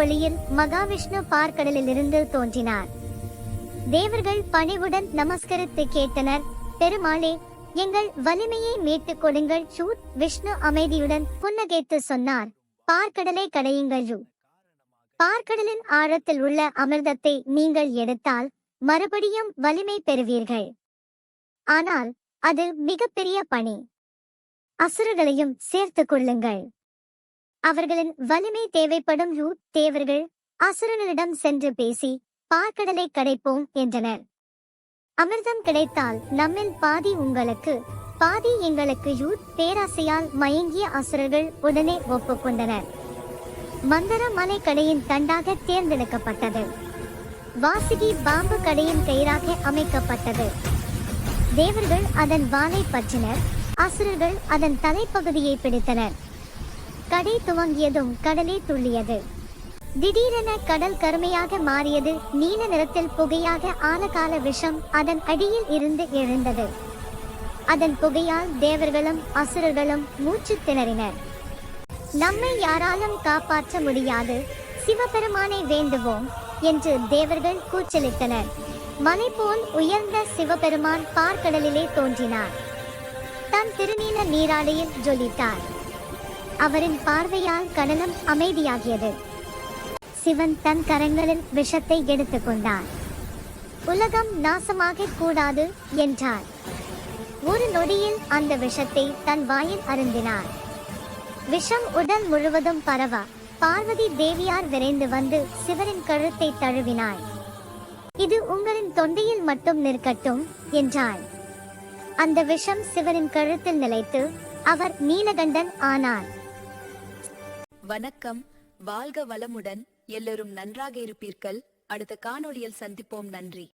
ஒளியில் மகாவிஷ்ணு பார்க்கடலிலிருந்து தோன்றினார். தேவர்கள் பணிவுடன் நமஸ்கரித்து கேட்டனர். பெருமாளே எங்கள் வலிமையை மீட்டுக் கொடுங்கள் சூட் விஷ்ணு அமைதியுடன் புன்னகைத்து சொன்னார். பார்க்கடலை கடையுங்கள் யூ பார்க்கடலின் ஆழத்தில் உள்ள அமிர்தத்தை நீங்கள் எடுத்தால் மறுபடியும் வலிமை பெறுவீர்கள். ஆனால் அது மிகப்பெரிய பணி. அசுரர்களையும் சேர்த்துக் கொள்ளுங்கள். அவர்களின் வலிமை தேவைப்படும் யூ தேவர்கள் அசுரனிடம் சென்று பேசி பார்க்கடலை கடைப்போம் என்றனர். அமிர்தம் கிடைத்தால் நம்மில் பாதி உங்களுக்கு பாதி எங்களுக்கு யூத் பேராசையால் மயங்கிய அசுரர்கள் உடனே ஒப்புக்கொண்டனர். மந்தர மலை கடையின் தண்டாக தேர்ந்தெடுக்கப்பட்டது. வாசுகி பாம்பு கடையின் கயிறாக அமைக்கப்பட்டது. தேவர்கள் அதன் வாலை பற்றினர் அசுரர்கள் அதன் தலைப்பகுதியை பிடித்தனர். கடை துவங்கியதும் கடலே துள்ளியது. திடீரென கடல் கருமையாக மாறியது. நீல நிறத்தில் புகையாக ஆலகால விஷம் அதன் அடியில் இருந்து எழுந்தது. அதன் புகையால் தேவர்களும் அசுரர்களும் மூச்சு திணறினர். நம்மை யாராலும் காப்பாற்ற முடியாது. சிவபெருமானை வேண்டுவோம் என்று தேவர்கள் கூச்சலிட்டனர். மலை போல் உயர்ந்த சிவபெருமான் பார்க்கடலிலே தோன்றினார். தன் திருநீல நீராடையில் ஜொலித்தார். அவரின் பார்வையால் கடலம் அமைதியாகியது. சிவன் தன் கரங்களில் விஷத்தை எடுத்துக்கொண்டார் உலகம் நாசமாக கூடாது என்றார். ஒரு நொடியில் அந்த விஷத்தை தன் வாயில் அருந்தினார். விஷம் உடல் முழுவதும் பரவ பார்வதி தேவியார் விரைந்து வந்து சிவரின் கழுத்தை தழுவினாள். இது உங்களின் தொண்டையில் மட்டும் நிற்கட்டும் என்றாள். அந்த விஷம் சிவரின் கழுத்தில் நிலைத்து அவர் நீலகண்டன் ஆனார். வணக்கம். வாழ்க வளமுடன். எல்லோரும் நன்றாக இருப்பீர்கள். அடுத்த காணொளியில் சந்திப்போம். நன்றி.